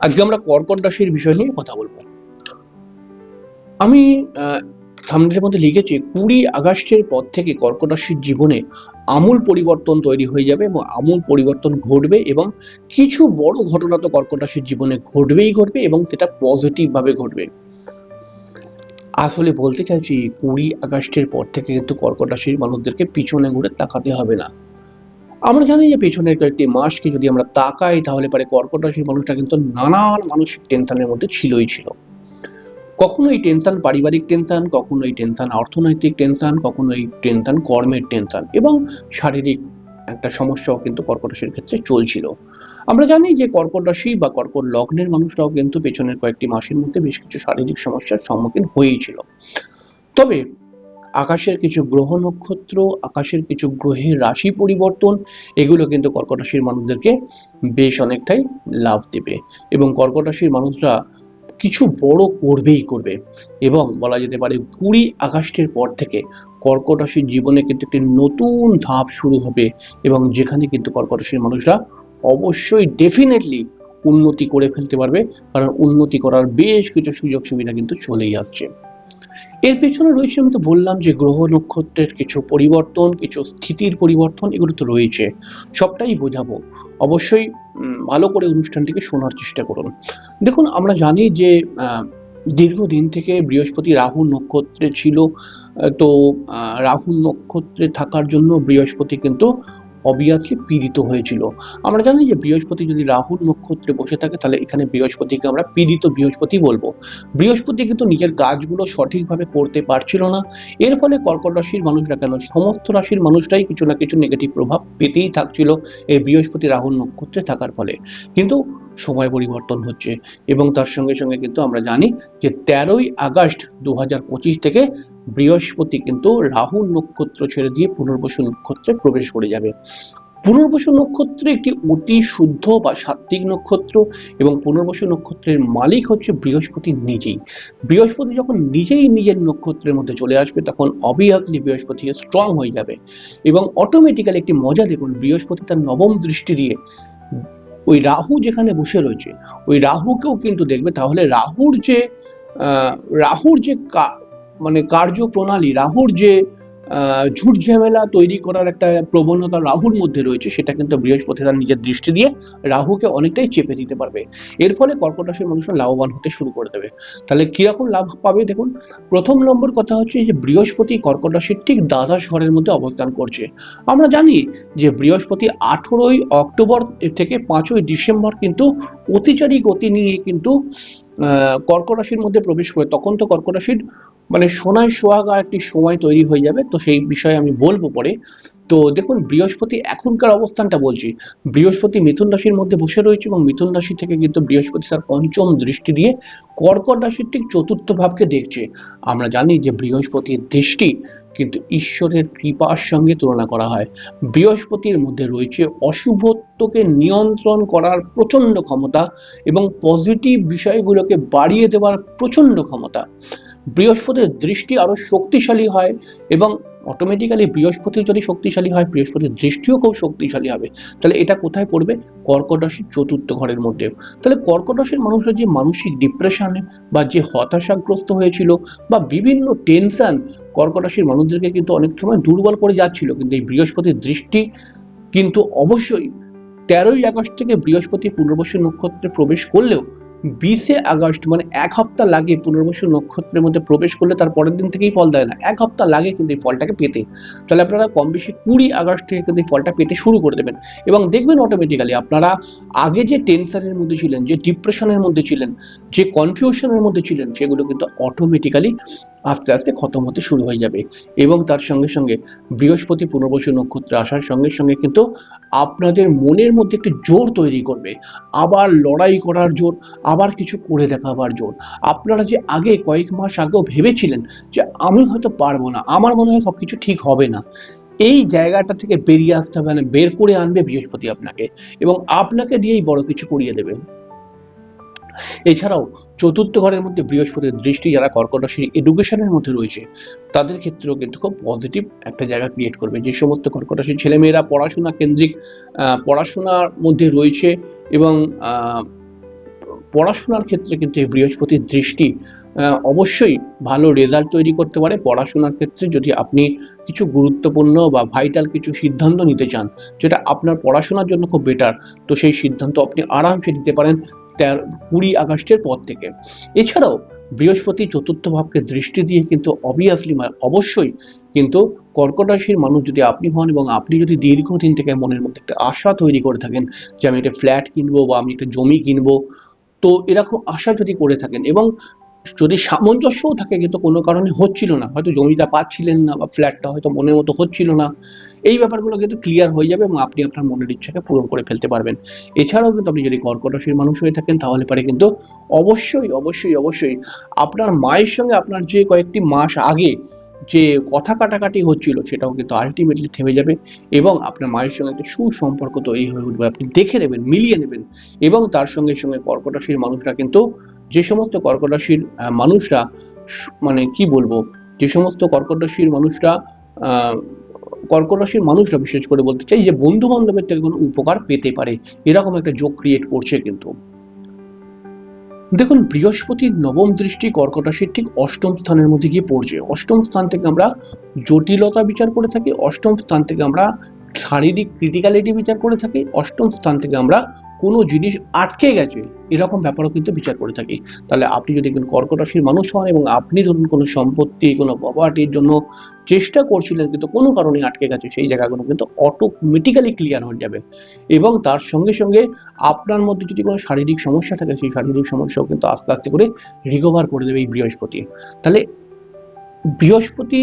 আজকে আমরা কর্কট রাশির বিষয় নিয়ে কথা বলব। আমি থামনের মধ্যে লিখেছি, কুড়ি আগস্টের পর থেকে কর্কট রাশির জীবনে আমূল পরিবর্তন তৈরি হয়ে যাবে এবং আমূল পরিবর্তন ঘটবে এবং কিছু বড় ঘটনা তো কর্কট রাশির জীবনে ঘটবেই ঘটবে এবং সেটা পজিটিভ ভাবে ঘটবে। আসলে বলতে চাইছি, কুড়ি আগস্টের পর থেকে কিন্তু কর্কট রাশির মানুষদেরকে পিছনে ঘুরে তাকাতে হবে না। আমরা জানি যে পেছনের কয়েকটি মাসকে যদি আমরা তাকাই, তাহলে পারে কর্কট রাশির মানুষটা কিন্তু নানান মানসিক টেনশনের মধ্যে ছিলই ছিল। কখনো এই টেনশন পারিবারিক টেনশন কখনো এই টেনশন অর্থনৈতিক টেনশন কখনো এই টেনশন কর্মের টেনশন এবং শারীরিক একটা সমস্যাও কিন্তু কর্কট রাশির ক্ষেত্রে চলছিল। আমরা জানি যে কর্কট রাশি বা কর্কট লগ্নের মানুষরাও কিন্তু পেছনের কয়েকটি মাসের মধ্যে বেশ কিছু শারীরিক সমস্যার সম্মুখীন হয়েছিল তবে আকাশের কিছু গ্রহ নক্ষত্র, আকাশের কিছু গ্রহের রাশি পরিবর্তন, এগুলো কিন্তু কর্কট রাশির মানুষদেরকে বেশ অনেকটাই লাভ দেবে এবং কর্কট রাশির মানুষরা কিছু বড় করবেই করবে এবং বলা যেতে পারে কুড়ি আগস্টের পর থেকে কর্কট রাশির জীবনে কিন্তু একটি নতুন ধাপ শুরু হবে এবং যেখানে কিন্তু কর্কট রাশির মানুষরা অবশ্যই ডেফিনেটলি উন্নতি করে ফেলতে পারবে, কারণ উন্নতি করার বেশ কিছু সুযোগ সুবিধা কিন্তু চলেই আসছে। এর পেছনে রয়েছে, আমি তো বললাম যে গ্রহ নক্ষত্রের কিছু পরিবর্তন, কিছু স্থিতির পরিবর্তন এগুলো তো রয়েছে। সবটাই বোঝাবো। অবশ্যই ভালো করে অনুষ্ঠানটিকে শোনার চেষ্টা করুন। দেখুন, আমরা জানি যে দীর্ঘদিন থেকে বৃহস্পতি রাহু নক্ষত্রে ছিল তো রাহু নক্ষত্রে থাকার জন্য বৃহস্পতি কিন্তু অবভিয়াসলি পীড়িত হয়েছিল। আমরা জানি যে বৃহস্পতি যদি রাহুল নক্ষত্রে বসে থাকে, তাহলে এখানে বৃহস্পতিকে আমরা পীড়িত বৃহস্পতি বলব। বৃহস্পতি কিন্তু নিজের কাজগুলো সঠিকভাবে করতে পারছিল না। এর ফলে কর্কট রাশির মানুষরা কেন? সমস্ত রাশির মানুষরাই কিছু না কিছু নেগেটিভ প্রভাব পেতেই থাকছিল এই বৃহস্পতি রাহুল নক্ষত্রে থাকার ফলে। কিন্তু সময় পরিবর্তন হচ্ছে। এবং তার সঙ্গে সঙ্গে কিন্তু আমরা জানি যে তেরোই আগস্ট দু হাজার পঁচিশ থেকে বৃহস্পতি কিন্তু রাহু নক্ষত্র ছেড়ে দিয়ে পুনর্বসু নক্ষত্রে প্রবেশ করে যাবে। পুনর্বসু নক্ষত্র একটি অতি শুদ্ধ বা সাত্বিক নক্ষত্র এবং পুনর্বসু নক্ষত্রের মালিক হচ্ছে বৃহস্পতি নিজেই। বৃহস্পতি যখন নিজেই নিজের নক্ষত্রের মধ্যে চলে আসবে, তখন অবভিয়াসলি বৃহস্পতি স্ট্রং হয়ে যাবে। এবং অটোমেটিক্যালি একটি মজা দেখুন, বৃহস্পতি তার নবম দৃষ্টি দিয়ে ওই রাহু যেখানে বসে রয়েছে, ওই রাহুকেও কিন্তু দেখবে। তাহলে রাহুর যে রাহুর যে মানে কার্যপ্রণালী, রাহুর যে ঝুট ঝামেলা তৈরি করার একটা প্রবণতা রাহুর মধ্যে রয়েছে, সেটা কিন্তু বৃহস্পতি তার নিজের দৃষ্টি দিয়ে রাহুকে অনেকটাই চেপে দিতে পারবে। এর ফলে কর্কট রাশির মানুষরা লাভবান হতে শুরু করে দেবে। তাহলে কীরকম লাভ পাবে দেখুন, প্রথম নম্বর কথা হচ্ছে যে বৃহস্পতি কর্কট রাশির ঠিক দ্বাদশ ঘরের মধ্যে অবস্থান করছে। আমরা জানি যে বৃহস্পতি আঠেরোই অক্টোবর থেকে পাঁচই ডিসেম্বর কিন্তু অতিচারী গতি নিয়ে কিন্তু কর্কট রাশির মধ্যে প্রবেশ করে, তখন তো কর্কট রাশির মানে সোনায় সোহাগা একটি সময় তৈরি হয়ে যাবে, তো সেই বিষয়ে আমি বলব পরে। তো দেখুন, বৃহস্পতি এখনকার অবস্থানটা বলছি। বৃহস্পতি মিথুন রাশির মধ্যে বসে রয়েছে এবং মিথুন রাশি থেকে কিন্তু বৃহস্পতি তার পঞ্চম দৃষ্টি দিয়ে কর্কট রাশির ঠিক চতুর্থ ভাবকে দেখছে। আমরা জানি যে বৃহস্পতির দৃষ্টি কিন্তু ঈশ্বরের কৃপার সঙ্গে তুলনা করা হয়। বৃহস্পতির মধ্যে রয়েছে অশুভত্বকে নিয়ন্ত্রণ করার প্রচণ্ড ক্ষমতা এবং পজিটিভ বিষয়গুলোকে বাড়িয়ে দেওয়ার প্রচণ্ড ক্ষমতা। বৃহস্পতির দৃষ্টি আরও শক্তিশালী হয় এবং অটোমেটিক্যালি বৃহস্পতি যদি শক্তিশালী হয়, বৃহস্পতির দৃষ্টিও খুব শক্তিশালী হবে। তাহলে এটা কোথায় পড়বে? কর্কট রাশির চতুর্থ ঘরের মধ্যে। তাহলে কর্কট রাশির মানুষরা যে মানসিক ডিপ্রেশনে বা যে হতাশাগ্রস্ত হয়েছিল বা বিভিন্ন টেনশন কর্কট রাশির মানুষদেরকে কিন্তু অনেক সময় দুর্বল করে যাচ্ছিল। কিন্তু এই বৃহস্পতির দৃষ্টি কিন্তু অবশ্যই তেরোই আগস্ট থেকে বৃহস্পতি পুনর্বসু নক্ষত্রে প্রবেশ করলেও বিশে আগস্ট মানে এক হপ্তাহ লাগে পুনর্বসু নক্ষত্রের মধ্যে প্রবেশ করলে তার পরের দিন থেকেই ফল দেয় না। এক হপ্তাহ লাগে কিন্তু এই ফলটাকে পেতে। তাহলে আপনারা কম বেশি কুড়ি আগস্ট থেকে কিন্তু এই ফলটা পেতে শুরু করে দেবেন। এবং দেখবেন অটোমেটিক্যালি আপনারা আগে যে টেনশনের মধ্যে ছিলেন, যে ডিপ্রেশনের মধ্যে ছিলেন, যে কনফিউশনের মধ্যে ছিলেন, সেগুলো কিন্তু অটোমেটিক্যালি আস্তে আস্তে খতম হতে শুরু হয়ে যাবে। এবং তার সঙ্গে সঙ্গে বৃহস্পতি পুনর্বসু নক্ষত্রে আসার সঙ্গে সঙ্গে কিন্তু আপনাদের মনের মধ্যে একটি জোর তৈরি করবে। আবার লড়াই করার জোর, আবার কিছু করে দেখাবার জোর। আপনারা যে আগে কয়েক মাস আগেও ভেবেছিলেন যে আমি হয়তো পারব না, আমার মনে হয় সবকিছু ঠিক হবে না। এই জায়গাটা থেকে বেরিয়ে আসতে হবে মানে বের করে আনবে বৃহস্পতি আপনাকে। এবং আপনাকে দিয়েই বড় কিছু করিয়ে দেবে। এছাড়াও চতুর্থ ঘরের মধ্যে বৃহস্পতির দৃষ্টি যারা কর্কট রাশির এডুকেশনের মধ্যে রয়েছে, তাদের ক্ষেত্রেও কিন্তু খুব পজিটিভ একটা জায়গা ক্রিয়েট করবে। যে সমস্ত কর্কট রাশির ছেলেমেয়েরা পড়াশোনা কেন্দ্রিক পড়াশোনার মধ্যে রয়েছে এবং পড়াশোনার ক্ষেত্রে কিন্তু এই বৃহস্পতির দৃষ্টি অবশ্যই ভালো রেজাল্ট তৈরি করতে পারে। পড়াশোনার ক্ষেত্রে যদি আপনি কিছু গুরুত্বপূর্ণ বা ভাইটাল কিছু সিদ্ধান্ত নিতে চান, যেটা আপনার পড়াশোনার জন্য খুব বেটার তো সেই সিদ্ধান্ত আপনি আরামসে নিতে পারেন। তেরো কুড়ি আগস্টের পর থেকে। এছাড়াও বৃহস্পতি চতুর্থ ভাবকে দৃষ্টি দিয়ে কিন্তু অবভিয়াসলি অবশ্যই কিন্তু কর্কট রাশির মানুষ যদি আপনি হন এবং আপনি যদি দীর্ঘদিন থেকে মনের মধ্যে একটা আশা তৈরি করে থাকেন যে আমি একটা ফ্ল্যাট কিনবো বা আমি একটা জমি কিনবো, তো এরকম আশা যদি করে থাকেন এবং যদি সামঞ্জস্যও থাকে কিন্তু কোনো কারণে হচ্ছিল না, হয়তো জমিটা পাচ্ছিলেন না বা ফ্ল্যাটটা হয়তো মনের মতো হচ্ছিল না এই ব্যাপারগুলো কিন্তু ক্লিয়ার হয়ে যাবে এবং আপনি আপনার মনের ইচ্ছাকে পূরণ করে ফেলতে পারবেন। এছাড়াও কিন্তু আপনি যদি কর্কট রাশির মানুষ হয়ে থাকেন, তাহলে পারে কিন্তু অবশ্যই অবশ্যই অবশ্যই আপনার মায়ের সঙ্গে আপনার যে কয়েকটি মাস আগে যে কথা কাটাকাটি হচ্ছিল, সেটাও কিন্তু আলটিমেটলি থেমে যাবে এবং আপনার মায়ের সঙ্গে একটা সুসম্পর্ক তৈরি হয়ে উঠবে। আপনি দেখে নেবেন, মিলিয়ে নেবেন এবং তার সঙ্গে সঙ্গে কর্কট রাশির মানুষরা কিন্তু যে সমস্ত কর্কট রাশির মানুষরা মানে কি বলব? যে সমস্ত কর্কট রাশির মানুষরা কর্কট রাশির মানুষরা বিশেষ করে বলতে চাই যে বন্ধু বান্ধবের থেকে কোনো উপকার পেতে পারে। এরকম একটা যোগ ক্রিয়েট করছে কিন্তু। দেখুন, বৃহস্পতির নবম দৃষ্টি কর্কট রাশির ঠিক অষ্টম স্থানের মধ্যে গিয়ে পড়ছে। অষ্টম স্থান থেকে আমরা জটিলতা বিচার করে থাকি, অষ্টম স্থান থেকে আমরা শারীরিক ক্রিটিক্যালিটি বিচার করে থাকি, অষ্টম স্থান থেকে আমরা কোনো জিনিস আটকে গেছে, এরকম ব্যাপারও কিন্তু বিচার করে থাকি। তাহলে আপনি যদি কোনো কর্কট রাশির মানুষ হন এবং আপনি ধরুন কোনো সম্পত্তি, কোনো প্রপার্টির জন্য চেষ্টা করছিলেন কিন্তু কোনো কারণে আটকে গেছে, সেই জায়গাগুলো কিন্তু অটোমেটিক্যালি ক্লিয়ার হয়ে যাবে। এবং তার সঙ্গে সঙ্গে আপনার মধ্যে যদি কোনো শারীরিক সমস্যা থাকে, সেই শারীরিক সমস্যাও কিন্তু আস্তে আস্তে করে রিকভার করে দেবে এই বৃহস্পতি। তাহলে বৃহস্পতি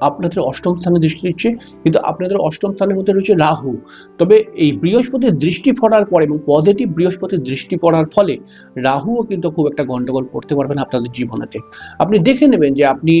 আপনাদের অষ্টম স্থানে দৃষ্টি দিচ্ছে, কিন্তু আপনাদের অষ্টম স্থানের মধ্যে রয়েছে রাহু। তবে এই বৃহস্পতির দৃষ্টি পড়ার পরে এবং পজিটিভ বৃহস্পতির দৃষ্টি পড়ার ফলে রাহুও কিন্তু খুব একটা গন্ডগোল করতে পারবেন আপনাদের জীবনেতে। আপনি দেখে নেবেন যে আপনি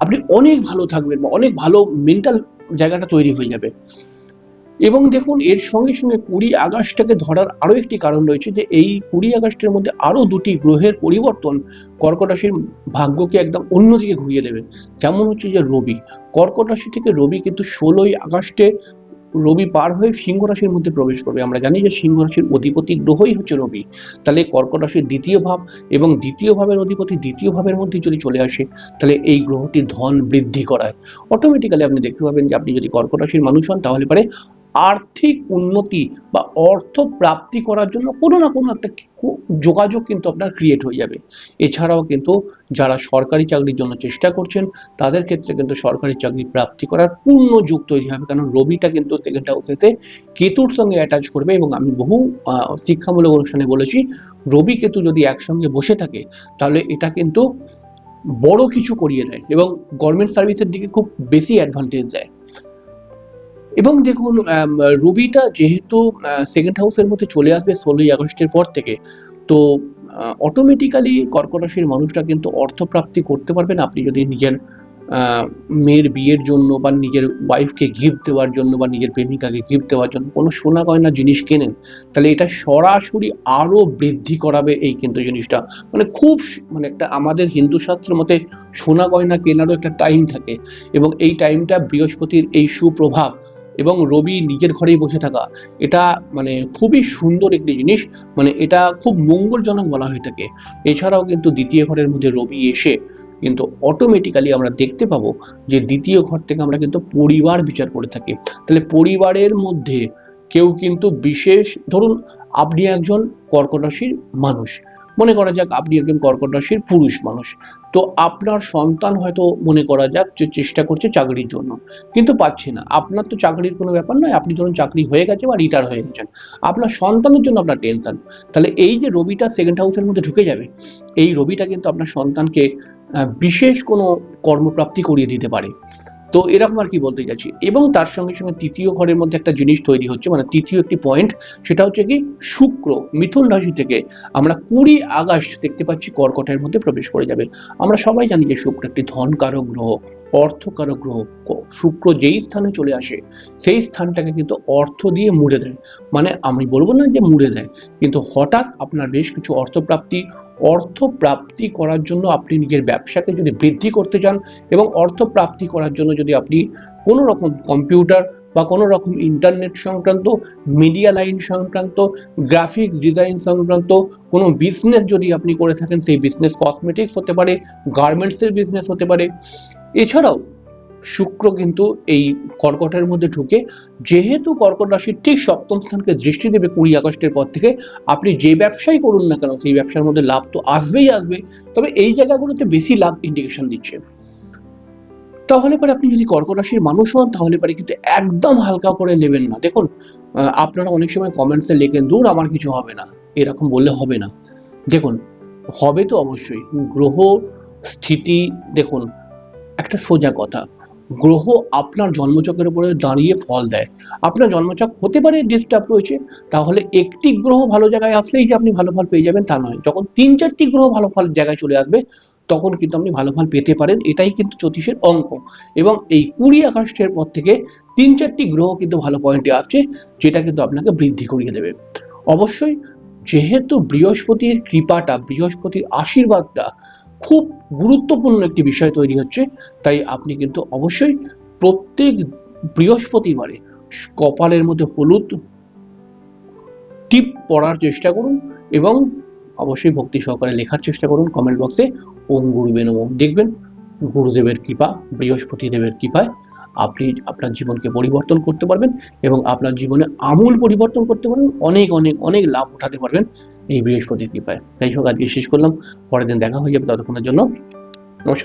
আপনি অনেক ভালো থাকবেন বা অনেক ভালো মেন্টাল জায়গাটা তৈরি হয়ে যাবে। এবং দেখুন, এর সঙ্গে সঙ্গে কুড়ি আগস্টটাকে ধরার আরও একটি কারণ রয়েছে যে, এই কুড়ি আগস্টের মধ্যে আরও দুটি গ্রহের পরিবর্তন কর্কট রাশির ভাগ্যকে একদম অন্যদিকে ঘুরিয়ে দেবে। যেমন হচ্ছে যে রবি। কর্কট রাশি থেকে রবি কিন্তু ষোলোই আগস্টে রবি পার হয়ে সিংহ রাশির মধ্যে প্রবেশ করবে। আমরা জানি যে সিংহ রাশির অধিপতি গ্রহই হচ্ছে রবি। তাহলে কর্কট রাশির দ্বিতীয় ভাব এবং দ্বিতীয় ভাবের অধিপতি দ্বিতীয় ভাবের মধ্যে যদি চলে আসে, তাহলে এই গ্রহটি ধন বৃদ্ধি করায়। অটোমেটিক্যালি আপনি দেখতে পাবেন যে, আপনি যদি কর্কট রাশির মানুষ হন, তাহলে পারে আর্থিক উন্নতি বা অর্থ প্রাপ্তি করার জন্য কোনো না কোনো একটা যোগাযোগ কিন্তু আপনার ক্রিয়েট হয়ে যাবে। এছাড়াও কিন্তু যারা সরকারি চাকরির জন্য চেষ্টা করছেন, তাদের ক্ষেত্রে কিন্তু সরকারি চাকরি প্রাপ্তি করার পূর্ণ যোগ তৈরি হবে। কারণ রবিটা কিন্তু সেকেন্ড হাউসেতে কেতুর সঙ্গে অ্যাটাচ করবে এবং আমি বহু শিক্ষামূলক অনুষ্ঠানে বলেছি, রবি কেতু যদি একসঙ্গে বসে থাকে, তাহলে এটা কিন্তু বড় কিছু করিয়ে দেয় এবং গভর্নমেন্ট সার্ভিসের দিকে খুব বেশি অ্যাডভান্টেজ দেয়। এবং দেখুন রবিটা যেহেতু সেকেন্ড হাউসের মধ্যে চলে আসবে ষোলোই আগস্টের পর থেকে, তো অটোমেটিক্যালি কর্কট রাশির মানুষরা কিন্তু অর্থপ্রাপ্তি করতে পারবেন আপনি যদি নিজের মেয়ের বিয়ের জন্য বা নিজের ওয়াইফকে গিফট দেওয়ার জন্য বা নিজের প্রেমিকাকে গিফট দেওয়ার জন্য কোনো সোনা গয়না জিনিস কেনেন, তাহলে এটা সরাসরি আরও বৃদ্ধি করাবে এই কিন্তু জিনিসটা। মানে খুব মানে একটা আমাদের হিন্দু শাস্ত্রের মতে সোনা গয়না কেনারও একটা টাইম থাকে এবং এই টাইমটা বৃহস্পতির এই সুপ্রভাব এবং রবি নিজের ঘরেই বসে থাকা। এটা মানে খুবই সুন্দর একটি জিনিস। মানে এটা খুব মঙ্গলজনক বলা হয়ে থাকে এছাড়াও কিন্তু দ্বিতীয় ঘরের মধ্যে রবি এসে কিন্তু অটোমেটিক্যালি আমরা দেখতে পাবো যে দ্বিতীয় ঘর থেকে আমরা কিন্তু পরিবার বিচার করে থাকি। তাহলে পরিবারের মধ্যে কেউ কিন্তু বিশেষ, ধরুন আপনি একজন কর্কট রাশির মানুষ। মনে করা যাক আপনি একজন কর্কট রাশির পুরুষ মানুষ। তো আপনার সন্তান হয়তো মনে করা যাক যে চেষ্টা করছে চাকরির জন্য। কিন্তু পাচ্ছে না। আপনার তো চাকরির কোনো ব্যাপার নয়। আপনি ধরুন চাকরি হয়ে গেছে বা রিটায়ার হয়ে গেছেন। আপনার সন্তানের জন্য আপনার টেনশন তাহলে এই যে রবিটা সেকেন্ড হাউসের মধ্যে ঢুকে যাবে, এই রবিটা কিন্তু আপনার সন্তানকে বিশেষ কোনো কর্মপ্রাপ্তি করিয়ে দিতে পারে। তো এরকম আর কি বলতে চাইছি। এবং তার সঙ্গে সঙ্গে তৃতীয় ঘরের মধ্যে একটা জিনিস তৈরি হচ্ছে মানে তৃতীয় একটি পয়েন্ট সেটা হচ্ছে কি শুক্র, মিথুন রাশি থেকে আমরা কুড়ি আগস্ট দেখতে পাচ্ছি কর্কটের মধ্যে প্রবেশ করে যাবে। আমরা সবাই জানি যে শুক্র একটি ধন কারক গ্রহ। অর্থকারক গ্রহ শুক্র যেই স্থানে চলে আসে, সেই স্থানটাকে কিন্তু অর্থ দিয়ে মুড়ে দেয়। মানে আমি বলব না যে মুড়ে দেয়, কিন্তু হঠাৎ আপনার বেশ কিছু অর্থপ্রাপ্তি অর্থ প্রাপ্তি করার জন্য আপনি নিজের ব্যবসাকে যদি বৃদ্ধি করতে চান এবং অর্থ প্রাপ্তি করার জন্য যদি আপনি কোনো রকম কম্পিউটার বা কোনো রকম ইন্টারনেট সংক্রান্ত, মিডিয়া লাইন সংক্রান্ত, গ্রাফিক্স ডিজাইন সংক্রান্ত কোনো বিজনেস যদি আপনি করে থাকেন, সেই বিজনেস কসমেটিক্স হতে পারে, গার্মেন্টসের বিজনেস হতে পারে এছাড়াও শুক্র কিন্তু এই কর্কটের মধ্যে ঢুকে যেহেতু কর্কট রাশির ঠিক সপ্তম স্থানকে দৃষ্টি দেবে কুড়ি আগস্টের পর থেকে, আপনি যে ব্যবসাই করুন না কেন, সেই ব্যবসার মধ্যে লাভ তো আসবেই আসবে। তবে এই জায়গাগুলোতে বেশি লাভ ইন্ডিকেশন দিচ্ছে। তাহলে পরে আপনি যদি কর্কট রাশির মানুষ হন, তাহলে পরে কিন্তু একদম হালকা করে নেবেন না। দেখুন আপনারা অনেক সময় কমেন্টসে লেখেন, দূর, আমার কিছু হবে না। এরকম বললে হবে না। দেখুন, হবে তো অবশ্যই। গ্রহ, স্থিতি, দেখুন একটা সোজা কথা। গ্রহ আপনার জন্মচক্রের উপরে দাঁড়িয়ে ফল দেয়। আপনার জন্মচক হতে পারে ডিস্টার্ব রয়েছে, তাহলে একটি গ্রহ ভালো জায়গায় আসলেই যে আপনি ভালো ফল পেয়ে যাবেন তা নয়। যখন তিন চারটি গ্রহ ভালো ফল জায়গায় চলে আসবে, তখন কিন্তু আপনি ভালো ফল পেতে পারেন, এটাই কিন্তু জ্যোতিষের অঙ্ক। এবং এই কুড়ি আগস্টের পর থেকে তিন চারটি গ্রহ কিন্তু ভালো পয়েন্টে আসছে, যেটা কিন্তু আপনাকে বৃদ্ধি করিয়ে দেবে। অবশ্যই, যেহেতু বৃহস্পতির কৃপাটা, বৃহস্পতির আশীর্বাদটা খুব গুরুত্বপূর্ণ একটি বিষয় তৈরি হচ্ছে। তাই আপনি কিন্তু অবশ্যই প্রত্যেক বৃহস্পতিবারে কপালের মধ্যে হলুদ টিপ পড়ার চেষ্টা করুন এবং অবশ্যই ভক্তি সহকারে লেখার চেষ্টা করুন। কমেন্ট বক্সে ওম গুরুবে নম। দেখবেন গুরুদেবের কৃপা বৃহস্পতি দেবের কৃপায় আপনি আপনার জীবনকে পরিবর্তন করতে পারবেন এবং আপনার জীবনে আমূল পরিবর্তন করতে পারবেন। অনেক অনেক অনেক লাভ উঠাতে পারবেন। এই বৃহস্পতির কৃপায়। তাই হোক, আজকে শেষ করলাম। পরের দিন দেখা হয়ে যাবে ততক্ষণের জন্য। নমস্কার।